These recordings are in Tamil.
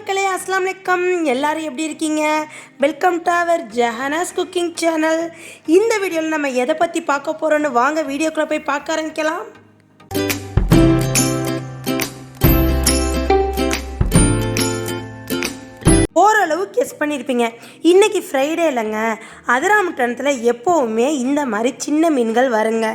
மக்களே அஸ்லாம் வலைக்கம் எல்லாரும் எப்படி இருக்கீங்க? Welcome to our Jahanas cooking channel இந்த வீடியோவில் நம்ம எதை பற்றி பார்க்க போகிறோன்னு வாங்க வீடியோக்குள்ளே போய் பார்க்க ஆரம்பிக்கலாம். அளவு கெஸ் பண்ணியிருப்பீங்க. இன்றைக்கி ஃப்ரைடே இல்லைங்க. அதிராமட்டணத்தில் எப்போவுமே இந்த மாதிரி சின்ன மீன்கள் வருங்க.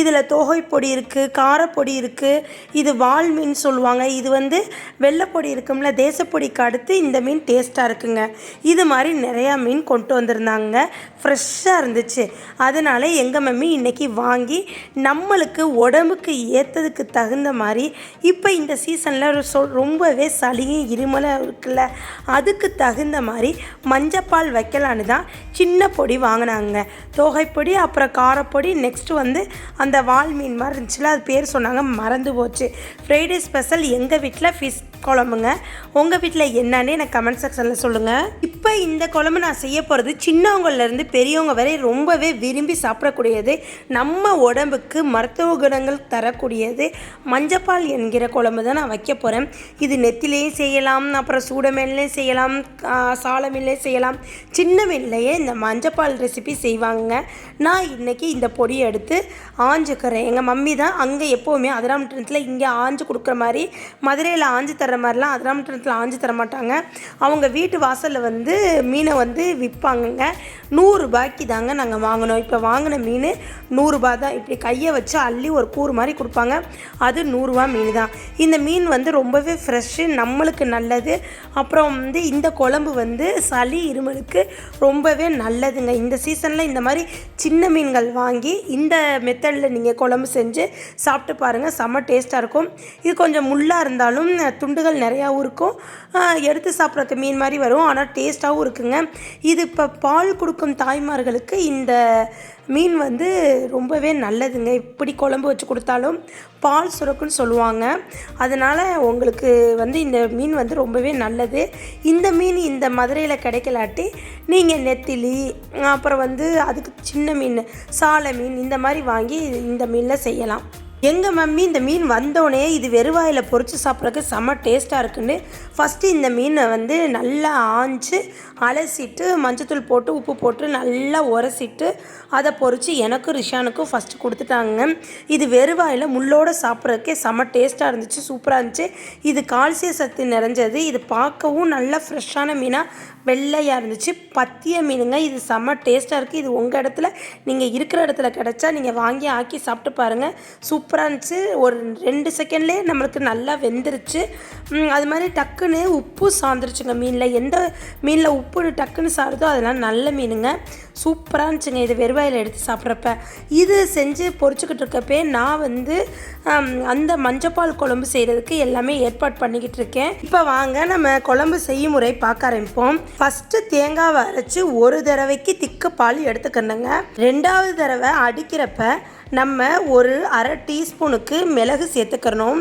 இதில் தொகை பொடி இருக்குது காரப்பொடி இருக்குது இது வால் மீன் சொல்லுவாங்க. இது வந்து வெள்ளைப்பொடி இருக்கும்ல தேசப்பொடிக்கு அடுத்து இந்த மீன் டேஸ்ட்டாக இருக்குங்க. இது மாதிரி நிறையா மீன் கொண்டு வந்திருந்தாங்க. ஃப்ரெஷ்ஷாக இருந்துச்சு. அதனால் எங்கள் மம்மி இன்றைக்கி வாங்கி நம்மளுக்கு உடம்புக்கு ஏற்றதுக்கு தகுந்த மாதிரி இப்போ இந்த சீசனில் சொ ரொம்பவே சளியும் இருமலும் இருக்குல்ல. அதுக்கு தகுந்த மாதிரி மஞ்சப்பால் வைக்கலான்னு தான் சின்ன பொடி வாங்கினாங்க. தோகைப்பொடி அப்புறம் காரப்பொடி நெக்ஸ்ட்டு வந்து அந்த வால் மீன் மாதிரி இருந்துச்சுல அது பேர் சொன்னாங்க மறந்து போச்சு. ஃப்ரைடே ஸ்பெஷல் எங்கள் வீட்டில் ஃபிஷ் குழம்புங்க. உங்கள் வீட்டில் என்னன்னு எனக்கு கமெண்ட் செக்ஷனில் சொல்லுங்கள் இப்போ இந்த குழம்பு நான் செய்ய போகிறது சின்னவங்கள்லேருந்து பெரியவங்க வரை ரொம்பவே விரும்பி சாப்பிடக்கூடியது நம்ம உடம்புக்கு மருத்துவ குணங்கள் தரக்கூடியது மஞ்சப்பால் என்கிற குழம்பு தான் நான் வைக்க போகிறேன் இது நெத்திலையும் செய்யலாம் அப்புறம் சூடமேலையும் செய்யலாம் சாலமில்லை செய்யலாம். சின்ன மீன்லேயே இந்த மஞ்சப்பால் ரெசிபி செய்வாங்க நான் இன்றைக்கி இந்த பொடியை எடுத்து ஆஞ்சுக்கிறேன். எங்கள் மம்மி தான் அங்கே எப்போவுமே அதிராமட்டணத்தில் இங்கே ஆஞ்சு கொடுக்குற மாதிரி மதுரையில் ஆஞ்சு தர்ற மாதிரிலாம் அதிராமட்டணத்தில் ஆஞ்சு தர மாட்டாங்க. அவங்க வீட்டு வாசலில் வந்து மீனை வந்து விற்பாங்கங்க நூறுரூபாய்க்கு தாங்க நாங்கள் வாங்கினோம். இப்போ வாங்கின மீன் நூறுரூபா தான். இப்படி கையை வச்சு அள்ளி ஒரு கூறு மாதிரி கொடுப்பாங்க. அது நூறுரூவா மீன் தான். இந்த மீன் வந்து ரொம்பவே ஃப்ரெஷ்ஷு நம்மளுக்கு நல்லது. அப்புறம் வந்து இந்த குழம்பு வந்து சளி இருமலுக்கு ரொம்பவே நல்லதுங்க. இந்த சீசனில் இந்த மாதிரி சின்ன மீன்கள் வாங்கி இந்த மெத்தடில் நீங்கள் குழம்பு செஞ்சு சாப்பிட்டு பாருங்கள் செம்ம டேஸ்ட்டாக இருக்கும். இது கொஞ்சம் முள்ளாக இருந்தாலும் துண்டுகள் நிறையாவும் இருக்கும். எடுத்து சாப்பிட்றதுக்கு மீன் மாதிரி வரும். ஆனால் டேஸ்ட்டாகவும் இருக்குங்க. இது இப்போ பால் கொடுக்கும் தாய்மார்களுக்கு இந்த மீன் வந்து ரொம்பவே நல்லதுங்க. இப்படி குழம்பு வச்சு கொடுத்தாலும் பால் சுரக்குன்னு சொல்லுவாங்க. அதனால் உங்களுக்கு வந்து இந்த மீன் வந்து ரொம்பவே நல்லது. இந்த மீன் இந்த மதுரையில் கிடைக்கலாட்டி நீங்கள் நெத்திலி அப்புறம் வந்து அதுக்கு சின்ன மீன் சாலை மீன் இந்த மாதிரி வாங்கி இந்த மீனில் செய்யலாம். எங்கள் மம்மி இந்த மீன் வந்தோடனே இது வெறுவாயில் பொறிச்சு சாப்பிட்றதுக்கு செம்ம டேஸ்ட்டாக இருக்குன்னு ஃபஸ்ட்டு இந்த மீனை வந்து நல்லா ஆஞ்சு அலசிட்டு மஞ்சத்தூள் போட்டு உப்பு போட்டு நல்லா உரசிட்டு அதை பொறிச்சு எனக்கும் ரிஷானுக்கும் ஃபஸ்ட்டு கொடுத்துட்டாங்க. இது வெறுவாயில் முள்ளோடு சாப்பிட்றதுக்கே செம்ம டேஸ்ட்டாக இருந்துச்சு சூப்பராக இருந்துச்சு. இது கால்சிய சத்து நிறைஞ்சது. இது பார்க்கவும் நல்லா ஃப்ரெஷ்ஷான மீனாக வெள்ளையாக இருந்துச்சு. பத்திய மீனுங்க இது செம்ம டேஸ்ட்டாக இருக்குது இது உங்கள் இடத்துல நீங்கள் இருக்கிற இடத்துல கிடச்சா நீங்கள் வாங்கி ஆக்கி சாப்பிட்டு பாருங்கள் சூப்பராக இருந்துச்சு. ஒரு ரெண்டு செகண்ட்லேயே நம்மளுக்கு நல்லா வெந்துருச்சு. அது மாதிரி டக்குன்னு உப்பு சாந்துருச்சுங்க மீனில். எந்த மீனில் உப்பு டக்குன்னு சாருதோ அதெல்லாம் நல்ல மீனுங்க. சூப்பராக இருந்துச்சுங்க. இது வெறுவாயில் எடுத்து சாப்பிட்றப்ப. இது செஞ்சு பொரிச்சுக்கிட்டு இருக்கப்பே நான் வந்து அந்த மஞ்சப்பால் குழம்பு செய்கிறதுக்கு எல்லாமே ஏற்பாடு பண்ணிக்கிட்டு இருக்கேன். இப்போ வாங்க நம்ம குழம்பு செய்யும் முறை பார்க்க ஆரம்பிப்போம். ஃபஸ்ட்டு தேங்காவை அரைச்சி ஒரு தடவைக்கு திக்கு பால் எடுத்துக்கணுங்க. ரெண்டாவது தடவை அடிக்கிறப்ப நம்ம ஒரு அரை டீஸ்பூனுக்கு மிளகு சேர்த்துக்கிறணும்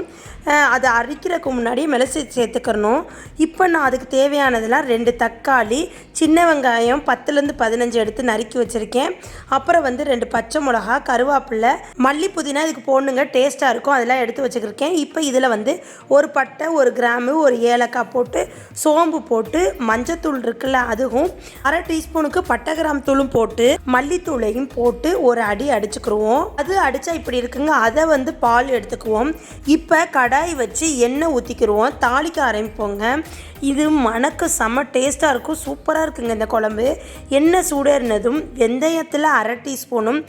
அதை அரைக்கிறதுக்கு முன்னாடி மிளசி சேர்த்துக்கணும் இப்போ நான் அதுக்கு தேவையானதெல்லாம் ரெண்டு தக்காளி சின்ன வெங்காயம் பத்துலேருந்து பதினஞ்சு எடுத்து நறுக்கி வச்சுருக்கேன். அப்புறம் வந்து ரெண்டு பச்சை மிளகா கருவேப்பிலை மல்லி புதினா இதுக்கு போடணுங்க டேஸ்ட்டாக இருக்கும் அதெல்லாம் எடுத்து வச்சுருக்கேன். இப்போ இதில் வந்து ஒரு பட்டை ஒரு கிராமு ஒரு ஏலக்காய் போட்டு சோம்பு போட்டு மஞ்சத்தூள் இருக்குல்ல அதுவும் அரை டீஸ்பூனுக்கு பட்டை கிராம் தூளும் போட்டு மல்லித்தூளையும் போட்டு ஒரு அடி அடிச்சுக்கிருவோம். அது அடித்தா இப்படி இருக்குங்க அதை வந்து பால் எடுத்துக்குவோம். இப்போ கடாய் வச்சு எண்ணெய் ஊற்றிக்கிடுவோம் தாளிக்க ஆரம்பிப்போங்க. இது மணக்க செம்ம டேஸ்ட்டாக இருக்கும். சூப்பராக இருக்குங்க இந்த குழம்பு. எண்ணெய் சூடேறினதும் வெந்தயத்தில் அரை டீஸ்பூனும்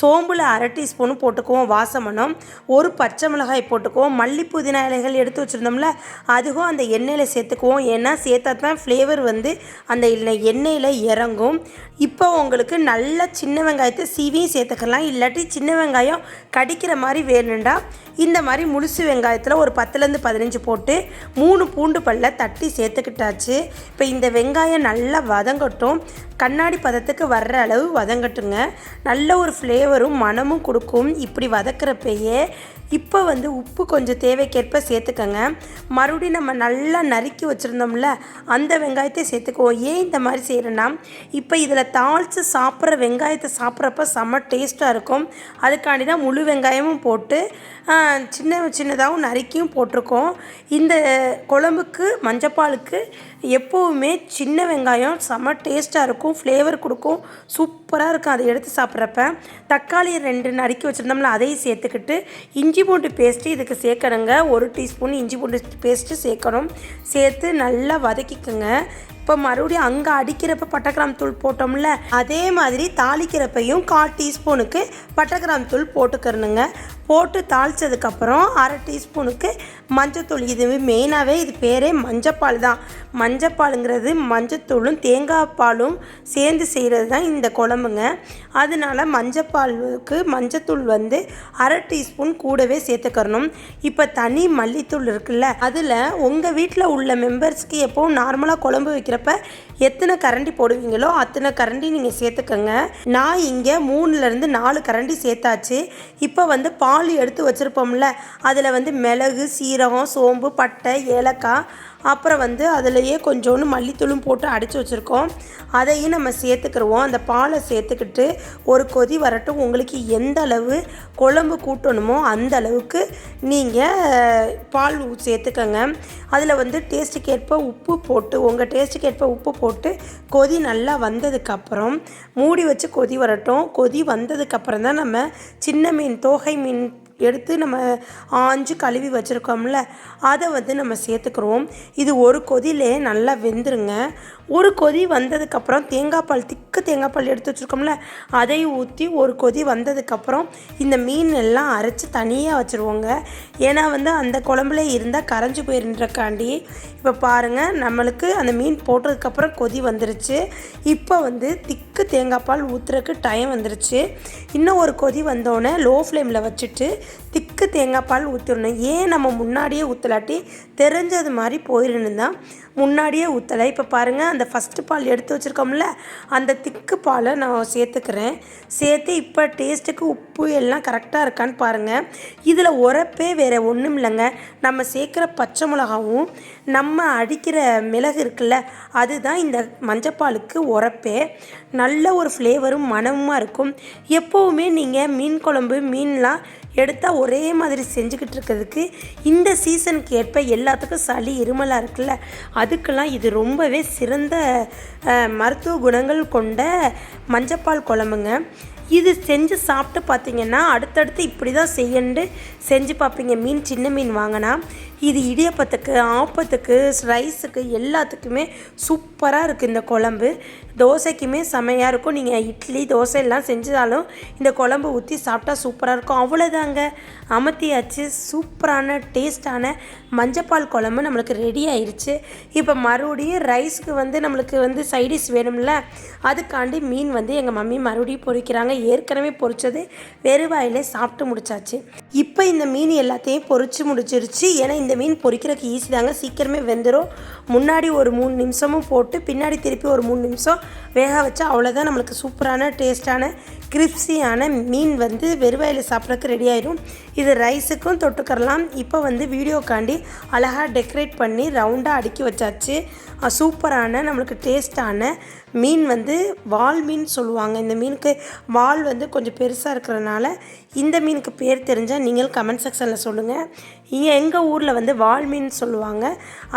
சோம்பில் அரை டீஸ்பூனும் போட்டுக்குவோம் வாசமனம். ஒரு பச்சை மிளகாய் போட்டுக்குவோம். மல்லி புதினா இலைகள் எடுத்து வச்சுருந்தோம்ல அதுவும் அந்த எண்ணெயில் சேர்த்துக்குவோம். ஏன்னா சேர்த்தா தான் ஃப்ளேவர் வந்து அந்த எண்ணெயில் இறங்கும். இப்போ உங்களுக்கு நல்ல சின்ன வெங்காயத்தை சீவியும் சேர்த்துக்கலாம். இல்லாட்டி சின்ன வெங்காயம் கடிக்கிற மாதிரி வேணுண்டா இந்த மாதிரி முழுசு வெங்காயத்தில் ஒரு பத்துலேருந்து பதினஞ்சு போட்டு மூணு பூண்டு பல்ல தட்டி சேர்த்துக்கிட்டாச்சு. இப்போ இந்த வெங்காயம் நல்லா வதங்கட்டும். கண்ணாடி பதத்துக்கு வர்ற அளவு வதங்கட்டுங்க. நல்ல ஒரு ஃப்ளேவரும் மணமும் கொடுக்கும். இப்படி வதக்கிறப்பயே இப்போ வந்து உப்பு கொஞ்சம் தேவைக்கேற்ப சேர்த்துக்கங்க. மறுபடியும் நம்ம நல்லா நறுக்கி வச்சுருந்தோம்ல அந்த வெங்காயத்தை சேர்த்துக்குவோம். ஏன் இந்த மாதிரி செய்கிறேன்னா இப்போ இதில் தாளித்து சாப்பிட்ற வெங்காயத்தை சாப்பிட்றப்ப செம்ம டேஸ்ட்டாக இருக்கும். அதுக்காண்டி தான் முழு வெங்காயமும் போட்டு சின்ன சின்னதாகவும் நறுக்கியும் போட்டிருக்கோம். இந்த குழம்புக்கு மஞ்சப்பாலுக்கு எப்போவுமே சின்ன வெங்காயம் செம்ம டேஸ்ட்டாக இருக்கும். ஃப்ளேவர் கொடுக்கும். சூப்பராக இருக்கும். அதை எடுத்து சாப்பிட்றப்ப தக்காளி ரெண்டு நறுக்கி வச்சுருந்தோம்ல அதையும் சேர்த்துக்கிட்டு இஞ்சி பூண்டு பேஸ்ட்டு இதுக்கு சேர்க்கணுங்க. ஒரு டீஸ்பூன் இஞ்சி பூண்டு பேஸ்ட்டு சேர்க்கணும். சேர்த்து நல்லா வதக்கிக்கோங்க. இப்போ மறுபடியும் அங்கே அடிக்கிறப்ப பட்டகிராம் தூள் போட்டோம்ல அதே மாதிரி தாளிக்கிறப்பையும் கால் டீஸ்பூனுக்கு பட்டைக்கிராம் தூள் போட்டுக்கிறணுங்க. போட்டு தாளித்ததுக்கப்புறம் அரை டீஸ்பூனுக்கு மஞ்சத்தூள் இது மெயினாகவே இது பேரே மஞ்சப்பால் தான். மஞ்சப்பாலுங்கிறது மஞ்சத்தூளும் தேங்காய் பாலும் சேர்ந்து செய்கிறது தான் இந்த குழம்பு. குழம்புங்க. அதனால மஞ்சப்பாலுக்கு மஞ்சத்தூள் வந்து அரை டீஸ்பூன் கூடவே சேர்த்துக்கறணும். இப்போ தனி மல்லித்தூள் இருக்குல்ல அதில் உங்கள் வீட்டில் உள்ள மெம்பர்ஸ்க்கு எப்போவும் நார்மலாக குழம்பு வைக்கிறப்ப எத்தனை கரண்டி போடுவீங்களோ அத்தனை கரண்டி நீங்கள் சேர்த்துக்கோங்க. நான் இங்கே மூணுலேருந்து நாலு கரண்டி சேர்த்தாச்சு. இப்போ வந்து பால் எடுத்து வச்சுருப்போம்ல அதில் வந்து மிளகு சீரகம் சோம்பு பட்டை ஏலக்காய் அப்புறம் வந்து அதுலேயே கொஞ்சோண்டு மல்லித்தூளும் போட்டு அடித்து வச்சுருக்கோம். அதையும் நம்ம சேர்த்துக்கிடுவோம் அந்த பாலை சேர்த்துக்கிட்டு ஒரு கொதி வரட்டும். உங்களுக்கு எந்த அளவு குழம்பு கூட்டணுமோ அந்த அளவுக்கு நீங்கள் பால் சேர்த்துக்கோங்க. அதில் வந்து டேஸ்ட்டுக்கு ஏற்ப உப்பு போட்டு உங்கள் டேஸ்ட்டுக்கு ஏற்ப உப்பு போட்டு கொதி நல்லா வந்ததுக்கப்புறம் மூடி வச்சு கொதி வரட்டும். கொதி வந்ததுக்கப்புறம் தான் நம்ம சின்ன மீன் தோகை மீன் எடுத்து நம்ம ஆஞ்சு கழுவி வச்சுருக்கோம்ல அதை வந்து நம்ம சேர்த்துக்கிறோம். இது ஒரு கொதியிலே நல்லா வெந்துருங்க. ஒரு கொதி வந்ததுக்கப்புறம் தேங்காய் பால் திக்கு தேங்காய் பால் எடுத்து வச்சுருக்கோம்ல அதையும் ஊற்றி ஒரு கொதி வந்ததுக்கப்புறம் இந்த மீன் எல்லாம் அரைச்சி தனியாக வச்சுருவோங்க. ஏன்னா வந்து அந்த குழம்புல இருந்தால் கரைஞ்சி போயிருன்றக்காண்டி இப்போ பாருங்கள் நம்மளுக்கு அந்த மீன் போட்டதுக்கப்புறம் கொதி வந்துருச்சு. இப்போ வந்து திக்கு தேங்காய் பால் ஊற்றுறதுக்கு டைம் வந்துருச்சு. இன்னும் ஒரு கொதி வந்தோடனே லோ ஃப்ளேமில் வச்சுட்டு திக்கு தேங்காய் பால் ஊற்றிடணும் ஏன் நம்ம முன்னாடியே ஊற்றலாட்டி தெரிஞ்சது மாதிரி போயிடணும் தான் முன்னாடியே ஊற்றலை இப்போ பாருங்கள் அந்த ஃபஸ்ட்டு பால் எடுத்து வச்சுருக்கோம்ல அந்த திக்கு பாலை நான் சேர்த்துக்கிறேன். சேர்த்து இப்போ டேஸ்ட்டுக்கு உப்பு எல்லாம் கரெக்டாக இருக்கான்னு பாருங்கள் இதில் உரப்பே வேறு ஒன்றும் இல்லைங்க. நம்ம சேர்க்குற பச்சை மிளகாவும் நம்ம அடிக்கிற மிளகு இருக்குல்ல அதுதான் இந்த மஞ்சப்பாலுக்கு உரப்பே. நல்ல ஒரு ஃப்ளேவரும் மனமுமாக இருக்கும். எப்போவுமே நீங்கள் மீன் குழம்பு மீன்லாம் எடுத்து எடுத்தால் ஒரே மாதிரி செஞ்சுக்கிட்டு இருக்கிறதுக்கு இந்த சீசனுக்கு ஏற்ப எல்லாத்துக்கும் சளி இருமலாக இருக்குல்ல? அதுக்கெல்லாம் இது ரொம்பவே சிறந்த மருத்துவ குணங்கள் கொண்ட மஞ்சப்பால் குழம்புங்க. இது செஞ்சு சாப்பிட்டு பார்த்தீங்கன்னா அடுத்தடுத்து இப்படி தான் செய்யண்டு செஞ்சு பார்ப்பீங்க மீன் சின்ன மீன் வாங்கினா இது இடியப்பத்துக்கு ஆப்பத்துக்கு ரைஸுக்கு எல்லாத்துக்குமே சூப்பராக இருக்குது இந்த குழம்பு. தோசைக்குமே செமையாக இருக்கும். நீங்கள் இட்லி தோசை எல்லாம் செஞ்சாலும் இந்த குழம்பு ஊற்றி சாப்பிட்டா சூப்பராக இருக்கும். அவ்வளோதாங்க அமர்த்தியாச்சு சூப்பரான டேஸ்டான மஞ்சப்பால் குழம்பு நம்மளுக்கு ரெடி ஆயிடுச்சு இப்போ மறுபடியும் ரைஸ்க்கு வந்து நம்மளுக்கு வந்து சைடிஷ் வேணும்ல அதுக்காண்டி மீன் வந்து எங்கள் மம்மி மறுபடியும் பொரிக்கிறாங்க ஏற்கனவே பொரிச்சது வெறுவாயிலே சாப்பிட்டு முடிச்சாச்சு. இப்போ இந்த மீன் எல்லாத்தையும் பொறிச்சு முடிச்சிருச்சு. ஏன்னா இந்த மீன் பொரிக்கிறதுக்கு ஈஸி தாங்க. சீக்கிரமே வெந்துடும் முன்னாடி ஒரு மூணு நிமிஷமும் போட்டு பின்னாடி திருப்பி ஒரு மூணு நிமிஷம் வேக வச்சா அவ்வளோதான் நம்மளுக்கு சூப்பரான டேஸ்ட்டான கிரிப்ஸியான மீன் வந்து வெறுவாயில் சாப்பிட்றதுக்கு ரெடி ஆயிடும் இது ரைஸுக்கும் தொட்டுக்கரலாம் இப்போ வந்து வீடியோக்காண்டி அழகாக டெக்கரேட் பண்ணி ரவுண்டாக அடுக்கி வச்சாச்சு. சூப்பரான நம்மளுக்கு டேஸ்ட்டான மீன் வந்து வால் மீன் சொல்லுவாங்க. இந்த மீனுக்கு வால் வந்து கொஞ்சம் பெருசாக இருக்கிறனால இந்த மீனுக்கு பேர் தெரிஞ்சால் நீங்கள் கமெண்ட் செக்ஷனில் சொல்லுங்கள் இங்கே எங்கள் ஊரில் வந்து வால் மீன் சொல்லுவாங்க.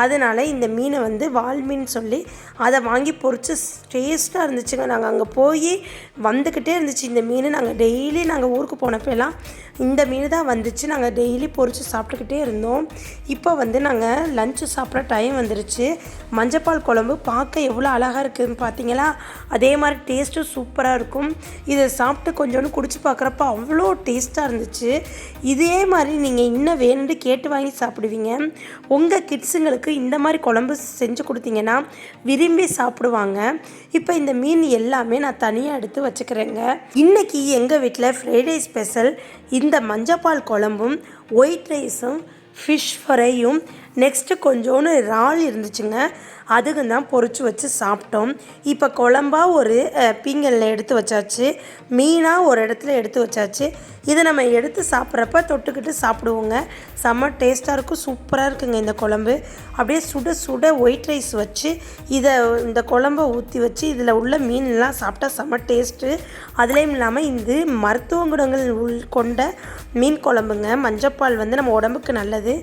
அதனால இந்த மீனை வந்து வால் மீன் சொல்லி அதை வாங்கி பொறிச்சு டேஸ்ட்டாக இருந்துச்சுங்க. நாங்கள் அங்கே போய் வந்துக்கிட்டே இருந்துச்சு இந்த மீன். நாங்கள் டெய்லி நாங்கள் ஊருக்கு போனப்பெல்லாம் இந்த மீன் தான் வந்துச்சு. நாங்கள் டெய்லி பொறிச்சு சாப்பிட்டுக்கிட்டே இருந்தோம். இப்போ வந்து நாங்கள் லஞ்சு சாப்பிட்ற டைம் வந்துருச்சு. மஞ்சப்பால் குழம்பு பார்க்க எவ்வளோ அழகாக இருக்குதுன்னு பார்த்தீங்களா அதே மாதிரி டேஸ்ட்டும் சூப்பராக இருக்கும். இதை சாப்பிட்டு கொஞ்சோண்டு குடிச்சு பார்க்குறப்ப அவ்வளோ டேஸ்ட்டாக இருந்துச்சு. இதே மாதிரி நீங்கள் இன்னும் வேணுன்னு கேட்டு வாங்கி சாப்பிடுவீங்க. உங்கள் கிட்ஸுங்களுக்கு இந்த மாதிரி குழம்பு செஞ்சு கொடுத்தீங்கன்னா விரும்பி சாப்பிடுவாங்க. இப்போ இந்த மீன் எல்லாமே நான் தனியாக எடுத்து வச்சுக்கிறேங்க. இன்றைக்கி எங்கள் வீட்டில் ஃப்ரைடே ஸ்பெஷல் இந்த மஞ்சப்பால் குழம்பும் ஒயிட் ரைஸும் ஃபிஷ் ஃப்ரையும் நெக்ஸ்ட்டு கொஞ்சோன்னு இறால் இருந்துச்சுங்க. அதுக்கு தான் பொறிச்சு வச்சு சாப்பிட்டோம். இப்போ குழம்பா ஒரு பீங்கலில் எடுத்து வச்சாச்சு. மீனாக ஒரு இடத்துல எடுத்து வச்சாச்சு. இதை நம்ம எடுத்து சாப்பிட்றப்ப தொட்டுக்கிட்டு சாப்பிடுவோங்க. செம்ம டேஸ்ட்டாக இருக்கும் சூப்பராக இருக்குங்க இந்த குழம்பு. அப்படியே சுட சுட ஒயிட் ரைஸ் வச்சு இதை இந்த குழம்ப ஊற்றி வச்சு இதில் உள்ள மீன்லாம் சாப்பிட்டா செம்ம டேஸ்ட்டு அதுலேயும் இல்லாமல் இது மருத்துவ குணங்கள் உள் கொண்ட மீன் குழம்புங்க. மஞ்சப்பால் வந்து நம்ம உடம்புக்கு நல்லது.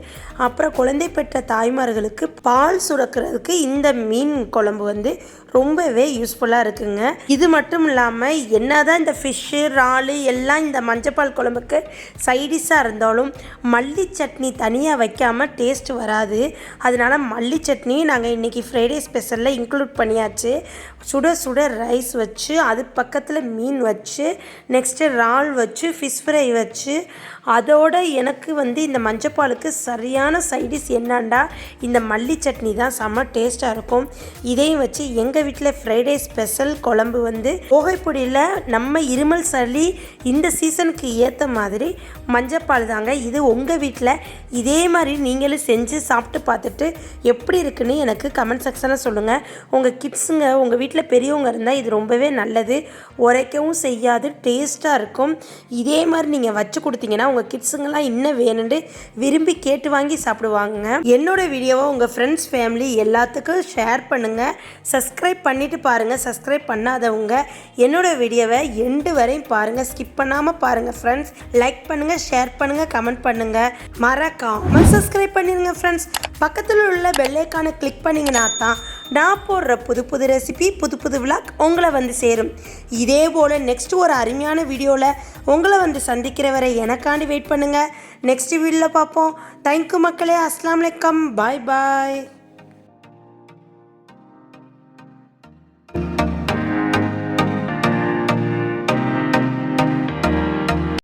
அப்புறம் குழந்தை பெற்ற தாய்மார்களுக்கு பால் சுரக்கிறதுக்கு இந்த மீன் குழம்பு வந்து ரொம்பவே யூஸ்ஃபுல்லாக இருக்குங்க. இது மட்டும் இல்லாமல் என்னதான் இந்த ஃபிஷ்ஷு இறாலு எல்லாம் இந்த மஞ்சப்பால் குழம்புக்கு சைடிஷாக இருந்தாலும் மல்லி சட்னி தனியாக வைக்காமல் டேஸ்ட் வராது. அதனால மல்லி சட்னி நாங்கள் இன்றைக்கி ஃப்ரைடே ஸ்பெஷலில் இன்க்ளூட் பண்ணியாச்சு. சுட சுட ரைஸ் வச்சு அது பக்கத்தில் மீன் வச்சு நெக்ஸ்ட்டு இறால் வச்சு ஃபிஷ் ஃப்ரை வச்சு அதோட எனக்கு வந்து இந்த மஞ்சப்பாலுக்கு சரியான சைடிஷ் என்னண்டா? இந்த மல்லி சட்னி தான் செம்ம டேஸ்ட்டாக இருக்கும். இதையும் வச்சு எங்கள் வீட்டில் ஃப்ரைடே ஸ்பெஷல் குழம்பு வந்து புகைப்பொடியில் நம்ம இருமல் சளி இந்த சீசனுக்கு ஏற்ற மாதிரி மஞ்சப்பால் தாங்க. இது உங்கள் வீட்டில் இதே மாதிரி நீங்களும் செஞ்சு சாப்பிட்டு பார்த்துட்டு எப்படி இருக்குன்னு எனக்கு கமெண்ட் செக்ஷனில் சொல்லுங்கள் உங்கள் கிட்ஸுங்க உங்கள் வீட்டில் பெரியவங்க இருந்தால் இது ரொம்பவே நல்லது. உரைக்கவும் செய்யாது டேஸ்ட்டாக இருக்கும். இதே மாதிரி நீங்கள் வச்சு கொடுத்தீங்கன்னா உங்கள் கிட்ஸுங்கெல்லாம் இன்னும் வேணும்னு விரும்பி கேட்டு வாங்கி சாப்பிடுவாங்க என்னோடய வீடியோவை உங்கள் ஃப்ரெண்ட்ஸ் ஃபேமிலி எல்லாத்துக்கும் ஷேர் பண்ணுங்கள் சப்ஸ்கிரைப் பண்ணிவிட்டு பாருங்கள் சப்ஸ்கிரைப் பண்ணாதவங்க என்னோட வீடியோவை எண்டு வரையும் பாருங்கள் ஸ்கிப் பண்ணாமல் பாருங்கள் ஃப்ரெண்ட்ஸ் லைக் பண்ணுங்கள் ஷேர் பண்ணுங்கள் கமெண்ட் பண்ணுங்கள் மறக்காமல் சப்ஸ்கிரைப் பண்ணிடுங்க ஃப்ரெண்ட்ஸ் பக்கத்தில் உள்ள பெல்லைக்கான கிளிக் பண்ணிங்கன்னா தான் நான் போடுற புது புது ரெசிபி புது புது விளாக் உங்களை வந்து சேரும். இதே போல் நெக்ஸ்ட் ஒரு அருமையான வீடியோவில் உங்களை வந்து சந்திக்கிற வரை எனக்காண்டி வெயிட் பண்ணுங்கள் நெக்ஸ்ட் வீடியோவில் பார்ப்போம். தேங்க்யூ மக்களே. அஸ்லாம் வலைக்கம் பாய் பாய்